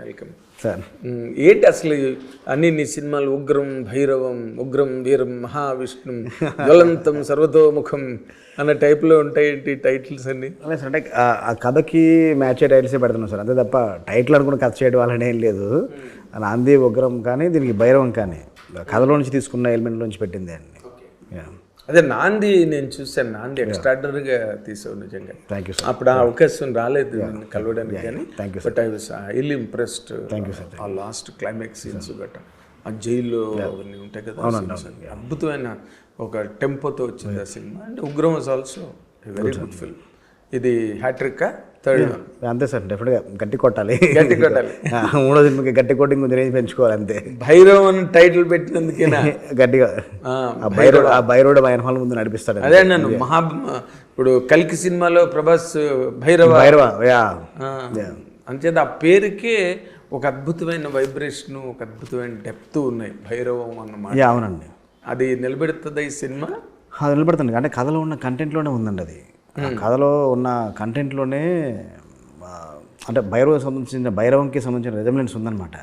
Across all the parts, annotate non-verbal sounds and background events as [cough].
Welcome sir. ఏంటి అసలు అన్ని నీ సినిమాలు? ఉగ్రం భైరవం ఉగ్రం వీరం మహావిష్ణు [laughs] జ్వలంతం సర్వతోముఖం అన్న టైప్లో ఉంటాయేంటి టైటిల్స్ అన్ని? సార్ అంటే ఆ- కథకి మ్యాచ్ అయ్యే టైటిల్సే పెడుతున్నాం సార్. అంతే తప్ప టైటిల్ అనుకుని కథ చేయడం వల్ల ఏం లేదు. నాంది ఉగ్రం కానీ దీనికి భైరవం కానీ కథలో నుంచి తీసుకున్న ఎలిమెంట్ నుంచి పెట్టింది అండి అదే నాంది నేను చూశాను. నాంది ఎక్స్ట్రాడినరీగా తీసావు నిజంగా. థ్యాంక్ యూ సార్ అప్పుడు ఆ అవకాశం రాలేదు కలవడానికి కానీ you, but I was highly impressed ఆ లాస్ట్ క్లైమాక్స్ సీన్స్ గట్ట. ఆ జైల్లో అవన్నీ ఉంటాయి కదా. అద్భుతమైన ఒక టెంపోతో వచ్చింది ఆ cinema. And Ugram was also very good film ఇది హ్యాట్రిక్ థర్డ్ అంతే సార్ డెఫినెట్గా గట్టి కొట్టాలి. గట్టి కొట్టాలి. [laughs] మూడో సినిమాకి గట్టి కొట్టింగ్ కొంచెం రేంజ్ పెంచుకోవాలి అంతే. భైరవ్ అని టైటిల్ పెట్టినందుకేనా? [laughs] గట్టిగా. ఆ, బైరోడ్ ఆ బైరోడ్ ఆయన హాల్ ముందు నడిపిస్తాడు అదే నన్ను మహా ఇప్పుడు కల్కి సినిమాలో ప్రభాస్ భైరవ. భైరవ యా ఆ, అంచేత ఆ పేరుకే ఒక అద్భుతమైన వైబ్రేషన్ ఒక అద్భుతమైన డెప్త్ ఉన్నాయి భైరవం అన్నమాట. అవునండి. అది నిలబెడుతుంది ఈ సినిమా? అది నిలబడుతుంది. అంటే కథలో ఉన్న కంటెంట్లోనే ఉందండి అది. కథలో ఉన్న కంటెంట్లోనే అంటే భైరవ సంబంధించిన భైరవంకి సంబంధించిన రెజమినెన్స్ ఉందన్నమాట.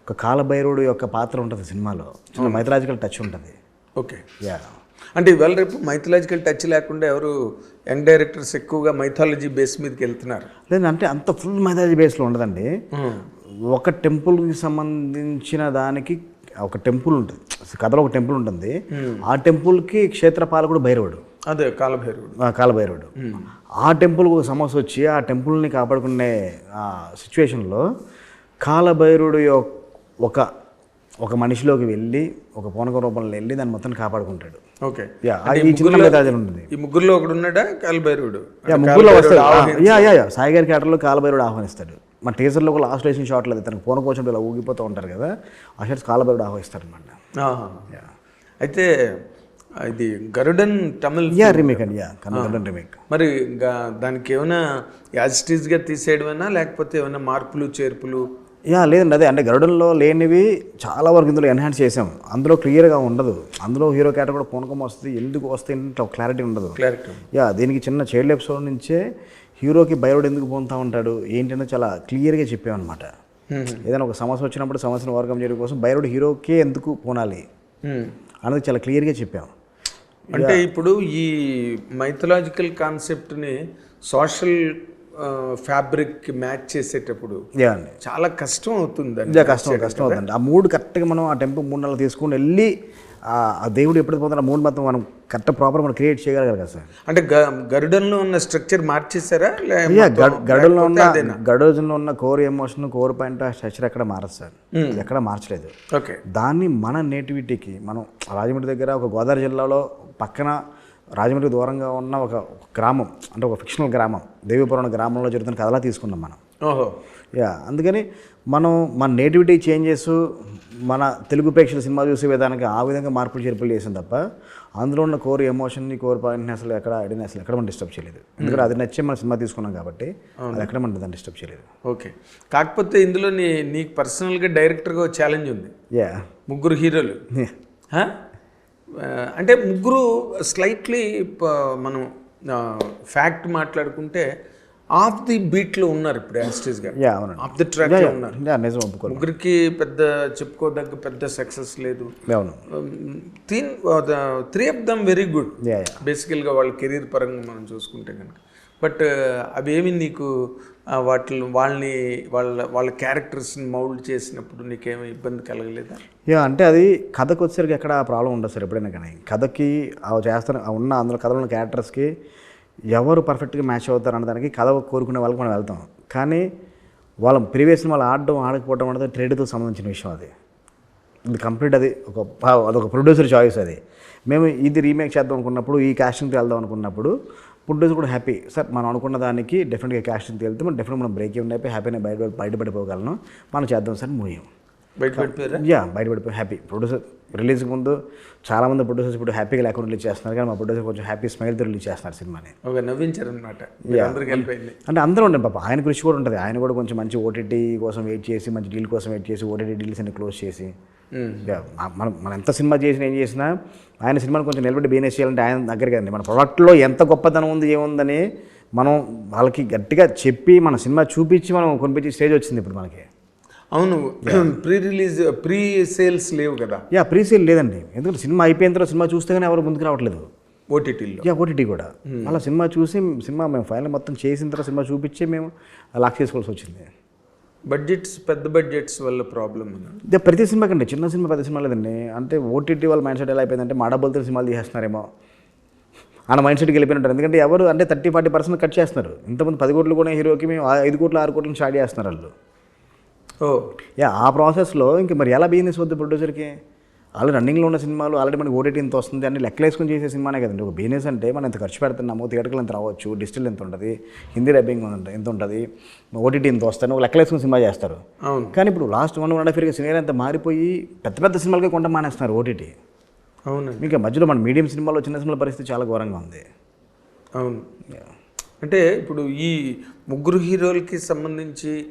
ఒక కాల భైరవుడు యొక్క పాత్ర ఉంటుంది సినిమాలో. చిన్న మైథలాజికల్ టచ్ ఉంటుంది. ఓకే. యా అంటే ఇవాళ రేపు మైథలాజికల్ టచ్ లేకుండా ఎవరు యంగ్ డైరెక్టర్స్ ఎక్కువగా మైథాలజీ బేస్ మీదకి వెళ్తున్నారు. లేదు అంటే అంత ఫుల్ మైథాలజీ బేస్లో ఉండదండి. ఒక టెంపుల్కి సంబంధించిన దానికి ఒక టెంపుల్ ఉంటుంది. కథలో ఒక టెంపుల్ ఉంటుంది. ఆ టెంపుల్కి క్షేత్రపాలకుడు భైరవుడు. అదే కాలభైరవుడు. కాలభైరవుడు. ఆ టెంపుల్కి ఒక సమస్య వచ్చి ఆ టెంపుల్ని కాపాడుకునే ఆ సిచ్యువేషన్లో కాలభైరుడు ఒక ఒక మనిషిలోకి వెళ్ళి ఒక పూనక రూపంలో వెళ్ళి దాన్ని మొత్తం కాపాడుకుంటాడు. ఓకే. ఉంటుంది ఈ ముగ్గురులో ఒకడు ఉన్నాడా? కాలభైరవుడు. యా ముగ్గురులో వస్తాడు. యా యా సాయి గారి క్యాటర్లో కాలభైరుడు ఆహ్వానిస్తాడు. మా టీజర్లో కూడా లాస్ట్ వేసిన షాట్ లేదు తనకు పూనక వచ్చినప్పుడు ఇలా ఊగిపోతూ ఉంటారు కదా ఆ షాట్స్ కాలభైరుడు ఆహ్వానిస్తాడు అనమాట. అయితే ఇది గరుడన్ తమిళ్ యా రీమేక్ అండి యా కన్నడ రీమేక్ మరి దానికి ఏమైనా యాజిటీస్గా తీసేయడమేనా లేకపోతే ఏమైనా మార్పులు చేర్పులు? యా లేదండి అదే అంటే గరుడంలో లేనివి చాలా వరకు ఇందులో ఎన్హాన్స్ చేసాం అందులో క్లియర్గా ఉండదు. అందులో హీరో క్యారెక్టర్ కూడా పూనకం వస్తుంది. ఎందుకు వస్తుంది ఇట్లా క్లారిటీ ఉండదు. క్లారిటీ యా దీనికి చిన్న చైల్డ్ ఎపిసోడ్ నుంచే హీరోకి భయపడి ఎందుకు పోతా ఉంటాడు ఏంటంటే చాలా క్లియర్గా చెప్పామన్నమాట. ఏదైనా ఒక సమస్య వచ్చినప్పుడు సమస్యను ఓవర్కమ్ చేయడం కోసం భైరవుడు హీరోకే ఎందుకు పోనాలి అన్నది చాలా క్లియర్గా చెప్పాం. అంటే ఇప్పుడు ఈ మైథలాజికల్ కాన్సెప్ట్ని సోషల్ ఫ్యాబ్రిక్ మ్యాచ్ చేసేటప్పుడు చాలా కష్టం అవుతుంది కష్టం కష్టం అవుతుంది ఆ మూడు కరెక్ట్గా మనం ఆ టెంపు మూడు నెలలు తీసుకుని వెళ్ళి ఆ దేవుడు ఎప్పుడు పోతాడో ఆ మూడు మొత్తం మనం కరెక్ట్ ప్రాపర్ మనం క్రియేట్ చేయగలగాలి కదా సార్? అంటే గరుడంలో ఉన్న స్ట్రక్చర్ మార్చేసారా లే యా గడుల్లో ఉన్న గడులో ఉన్న core emotion core point structure ఎక్కడ మారదు సార్? ఎక్కడ మార్చలేదు. ఓకే దాన్ని మన నేటివిటీకి మనం రాజమండ్రి దగ్గర ఒక గోదావరి జిల్లాలో పక్కన రాజమండ్రి దూరంగా ఉన్న ఒక ఒక గ్రామం అంటే ఒక ఫిక్షనల్ గ్రామం దేవీపురం గ్రామంలో జరుగుతున్న కథలా తీసుకున్నాం మనం. ఓహో. యా అందుకని మనం మన నేటివిటీ చేంజెస్ మన తెలుగు ప్రేక్షకుల సినిమా చూసే విధానానికి ఆ విధంగా మార్పులు చేర్పులు చేసాం తప్ప అందులో ఉన్న కోర్ ఎమోషన్ని కోర్ పాయింట్ని అసలు ఎక్కడ ఐడియాని అసలు ఎక్కడ మనం డిస్టర్బ్ చేయలేదు. ఎందుకంటే అది నచ్చే మన సినిమా తీసుకున్నాం కాబట్టి అది ఎక్కడ మనం దాన్ని డిస్టర్బ్ చేయలేదు. ఓకే. కాకపోతే ఇందులో నీ నీకు పర్సనల్గా డైరెక్టర్గా ఛాలెంజ్ ఉంది. యా ముగ్గురు హీరోలు. అంటే ముగ్గురు స్లైట్లీ మనం ఫ్యాక్ట్ మాట్లాడుకుంటే ఆఫ్ ది బీట్లో ఉన్నారు ఇప్పుడు యాస్టేజ్గా యా అవునండి. ఆఫ్ ది ట్రాక్లో ఉన్నారు. యా నిజం ఒప్పుకోవాలి ముగ్గురికి పెద్ద చెప్పుకోదగ్గ పెద్ద సక్సెస్ లేదు. అవును. తీన్ three of them very good yeah బేసికల్గా వాళ్ళ కెరీర్ పరంగా మనం చూసుకుంటే కనుక బట్ అవేమి నీకు ఆ, వాటిని వాళ్ళని వాళ్ళ వాళ్ళ క్యారెక్టర్స్ని మౌల్డ్ చేసినప్పుడు నీకేమీ ఇబ్బంది కలగలేదా? యా అంటే అది కథకు వచ్చేసరికి ఎక్కడ ప్రాబ్లం ఉండదు సార్ ఎప్పుడైనా కానీ. కథకి చేస్తున్న ఉన్న అందులో కథలో ఉన్న క్యారెక్టర్స్కి ఎవరు పర్ఫెక్ట్గా మ్యాచ్ అవుతారు అన్న దానికి కథ కోరుకునే వాళ్ళకి మనం వెళ్తాం. కానీ వాళ్ళ ప్రీవియస్ వాళ్ళు ఆడడం ఆడకపోవడం అనేది ట్రేడ్తో సంబంధించిన విషయం అది. ఇది కంప్లీట్ అది. ఒక అదొక ప్రొడ్యూసర్ చాయిస్ అది. మేము ఇది రీమేక్ చేద్దాం అనుకున్నప్పుడు ఈ క్యాస్టింగ్కి వెళ్దాం అనుకున్నప్పుడు ప్రొడ్యూసర్ కూడా హ్యాపీ సార్ మనం అనుకున్న దానికి డెఫినెట్గా క్యాస్టింగ్కి వెళ్తే మనం డెఫినెట్ మనం బ్రేక్ ఇవ్వండి అయిపోయి హ్యాపీగా బయట బయటపడిపోగలను. మనం చేద్దాం సార్ మూవీ బయట పెట్టారా యా బయటపడిపోయి హ్యాపీ ప్రొడ్యూసర్ రిలీజ్కి ముందు చాలామంది ప్రొడ్యూసర్స్ ఇప్పుడు హ్యాపీగా లేకుండా రిలీజ్ చేస్తున్నారు కానీ మా ప్రొడ్యూసర్ కొంచెం హ్యాపీ స్మైల్తో రిలీజ్ చేస్తున్నారు సినిమాని. ఒక నవ్వించారనమాట అంటే అందరూ ఉండండి పాప. ఆయన కృషి కూడా ఉంటుంది. ఆయన కూడా కొంచెం మంచి ఓటీటీ కోసం వెయిట్ చేసి మంచి డీల్ కోసం వెయిట్ చేసి ఓటీటీ డీల్స్ అన్ని క్లోజ్ చేసి. మ- మనం మనం ఎంత సినిమా చేసినా ఏం చేసినా ఆయన సినిమాని కొంచెం నిలబెట్టి బిజినెస్ చేయాలంటే ఆయన దగ్గర కదండి. మన ప్రొడక్ట్లో ఎంత గొప్పతనం ఉంది ఏముందని మనం వాళ్ళకి గట్టిగా చెప్పి మన సినిమా చూపించి మనం కొనిపించే స్టేజ్ వచ్చింది ఇప్పుడు మనకి. అవును ప్రీ రిలీజ్ ప్రీ సేల్స్ లేవు కదా. యా ప్రీసేల్ లేదండి. ఎందుకంటే సినిమా అయిపోయిన తర్వాత సినిమా చూస్తే కానీ ఎవరు ముందుకు రావట్లేదు. ఓటీటీలో యా ఓటీటీ కూడా. అలా సినిమా చూసి సినిమా మేము ఫైనల్ మొత్తం చేసిన తర్వాత సినిమా చూపించి మేము లాక్ చేసుకోవాల్సి వచ్చింది. బడ్జెట్స్ పెద్ద బడ్జెట్స్ వల్ల ప్రాబ్లమ్ ఇదే ప్రతి సినిమా కండి చిన్న సినిమా పెద్ద సినిమా లేదండి. అంటే ఓటీటీ వాళ్ళ మైండ్ సెట్ ఎలా అయిపోయిందంటే మా డబ్బులతో సినిమాలు తీసేస్తున్నారేమో. అన్న మైండ్ సెట్కి వెళ్ళిపోయినట్టు ఎందుకంటే ఎవరు అంటే థర్టీ ఫార్టీ పర్సెంట్ కట్ చేస్తున్నారు. ఇంతమంది పది కోట్లు కూడా హీరోకి మేము ఐదు కోట్లు ఆరు కోట్లు స్టార్ట్ చేస్తున్నారు వాళ్ళు. ఓ. యా ఆ ప్రాసెస్లో ఇంకా మరి ఎలా బిజినెస్ వద్దు ప్రొడ్యూసర్కి? ఆల్రెడీ రన్నింగ్లో ఉన్న సినిమాలు ఆల్రెడీ మనకి ఓటీటీ ఎంత వస్తుంది అన్ని లెక్కలేసుకొని చేసే సినిమానే కదండి. ఒక బిజినెస్ అంటే మనం ఎంత ఖర్చు పెడుతున్నాము థియేటర్లు ఎంత రావచ్చు డిజిటల్ ఎంత ఉంటుంది హిందీ డబ్బింగ్ ఎంత ఉంటుంది ఓటీటీ ఎంత వస్తుంది ఒక లెక్కలేసుకుని సినిమా చేస్తారు. అవును. కానీ ఇప్పుడు last one one and half ఇయర్గా సినిమా అంతా మారిపోయి పెద్ద పెద్ద సినిమాలకే కొంట మానేస్తున్నారు ఓటీటీ. అవునండి. మీకు మధ్యలో మన మీడియం సినిమాలో చిన్న సినిమాల పరిస్థితి చాలా ఘోరంగా ఉంది. అవును. అంటే ఇప్పుడు ఈ ముగ్గురు హీరోలకి సంబంధించి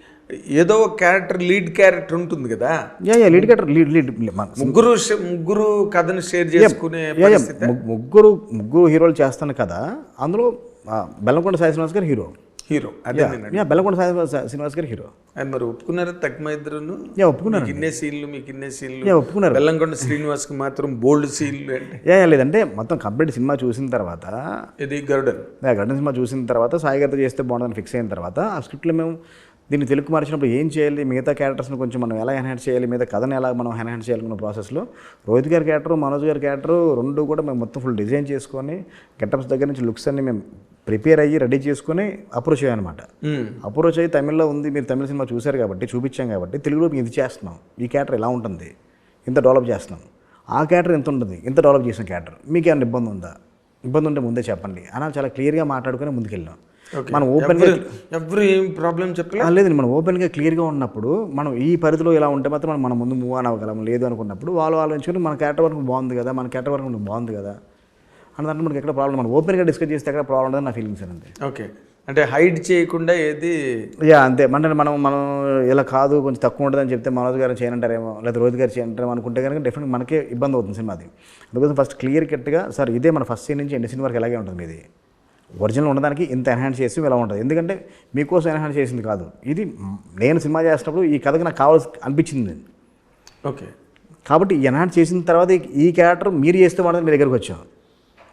ఏదో క్యారెక్టర్ లీడ్ క్యారెక్టర్ ఉంటుంది కదా. Yeah yeah lead character lead lead ముగ్గురు ముగ్గురు కథను షేర్ చేసుకునే ముగ్గురు ముగ్గురు హీరోలు చేస్తాను కదా అందులో బెల్లంకొండ సాయి శ్రీనివాస్ గారు హీరో. హీరో అదే బెల్లంకొండ సాయి శ్రీనివాస్ గారు హీరో. ఆయన మరి ఒప్పుకున్నారా తక్కువ ఇద్దరును? ఒప్పుకున్నారు ఇన్నే సీన్లు మీకు ఇన్నే సీన్లు. యా ఒప్పుకున్నారు. బెల్లంకొండ శ్రీనివాస్కి మాత్రం బోల్డ్ సీన్లు అంటే. యా లేదంటే మొత్తం కంప్లీట్ సినిమా చూసిన తర్వాత ఇది గరుడన్. గడ్డ సినిమా చూసిన తర్వాత సాయి గారితో చేస్తే బాగుంటుందని ఫిక్స్ అయిన తర్వాత ఆ స్క్రిప్ట్లో మేము దీన్ని తెలుగు మార్చినప్పుడు ఏం చేయాలి? మిగతా క్యారెక్టర్స్ని కొంచెం మనం ఎలా ఎన్హాన్స్ చేయాలి? మిగతా కథను ఎలా మనం ఎన్హాన్స్ చేయాలనుకున్న ప్రాసెస్లో రోహిత్ గారి క్యారెక్టర్ మనోజ్ గారి క్యారెక్టర్ రెండు కూడా మేము మొత్తం ఫుల్ డిజైన్ చేసుకొని గెటప్స్ దగ్గర నుంచి లుక్స్ అన్ని మేము ప్రిపేర్ అయ్యి రెడీ చేసుకొని అప్రోచ్ అయ్యామన్నమాట అప్రోచ్ అయ్యి తమిళ్ళో ఉంది. మీరు తమిళ సినిమా చూశారు కాబట్టి చూపించాం కాబట్టి తెలుగులో మేము ఇది చేస్తున్నాం. ఈ క్యారెక్టర్ ఎలా ఉంటుంది? ఇంత డెవలప్ చేస్తున్నాం. ఆ క్యారెక్టర్ ఎంత ఉంటుంది? ఇంత డెవలప్ చేసిన క్యారెక్టర్. మీకు ఏమైనా ఇబ్బంది ఉందా? ఇబ్బంది ఉంటే ముందే చెప్పండి. అలా చాలా క్లియర్గా మాట్లాడుకొని ముందుకెళ్ళాం. మనం ఓపెన్గా ఎవరు ఏం ప్రాబ్లం చెప్పలే? లేదండి. మనం ఓపెన్గా క్లియర్గా ఉన్నప్పుడు మనం ఈ పరిధిలో ఇలా ఉంటే మాత్రం మనం ముందు మూవ్ ఆన్ అవ్వగలం. లేదు అనుకున్నప్పుడు వాళ్ళు ఆలోచించుకొని మన క్యారెక్టర్ వరకు బాగుంది కదా మన క్యారెక్టర్ వరకు బాగుంది కదా అన్న దాంట్లో మనకి ఎక్కడ ప్రాబ్లం మనం ఓపెన్గా డిస్కస్ చేస్తే ఎక్కడ ప్రాబ్లం ఉండదని నా ఫీలింగ్స్ అంతే ఓకే అంటే హైడ్ చేయకుండా ఏది యా అంతే. అంటే మనం మనం ఇలా కాదు కొంచెం తక్కువ ఉంటుందని చెప్తే మనోజ్ గారు చేయనంటారేమో లేదా రోహిత్ గారు చేయనంటారేమో అనుకుంటే కనుక డెఫినెట్ మనకే ఇబ్బంది అవుతుంది సినిమాది. అందుకోసం ఫస్ట్ క్లియర్ కట్గా సార్ ఇదే మన ఫస్ట్ సీన్ నుంచి ఎండ్ సీన్ వరకు ఎలాగే ఉంటుంది ఇది ఒరిజినల్ ఉండడానికి ఇంత ఎన్హాన్స్ చేసి ఇలా ఉంటుంది. ఎందుకంటే మీకోసం ఎన్హాన్స్ చేసింది కాదు. ఇది నేను సినిమా చేసినప్పుడు ఈ కథకి నాకు కావాల్సి అనిపించింది ఓకే. కాబట్టి ఎన్హాన్స్ చేసిన తర్వాత ఈ- క్యారెక్టర్ మీరు చేస్తే వాడని మీ దగ్గరికి వచ్చాం.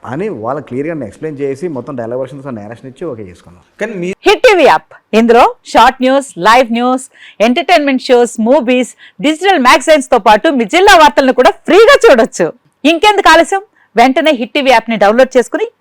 అని వాళ్ళకి క్లియర్గా ఎక్స్ప్లెయిన్ చేసి మొత్తం డైలాగ్ వర్షన్స్ నేరేషన్ ఇచ్చి ఓకే చేసుకున్నాం. కానీ మీ హిట్ టీవీ యాప్. ఇందులో short news live news entertainment shows movies digital మ్యాగజైన్స్తో పాటు మీ జిల్లా వార్తలను కూడా ఫ్రీగా చూడొచ్చు. ఇంకెందుకు ఆలస్యం? వెంటనే హిట్ టీవీ యాప్ని డౌన్లోడ్ చేసుకుని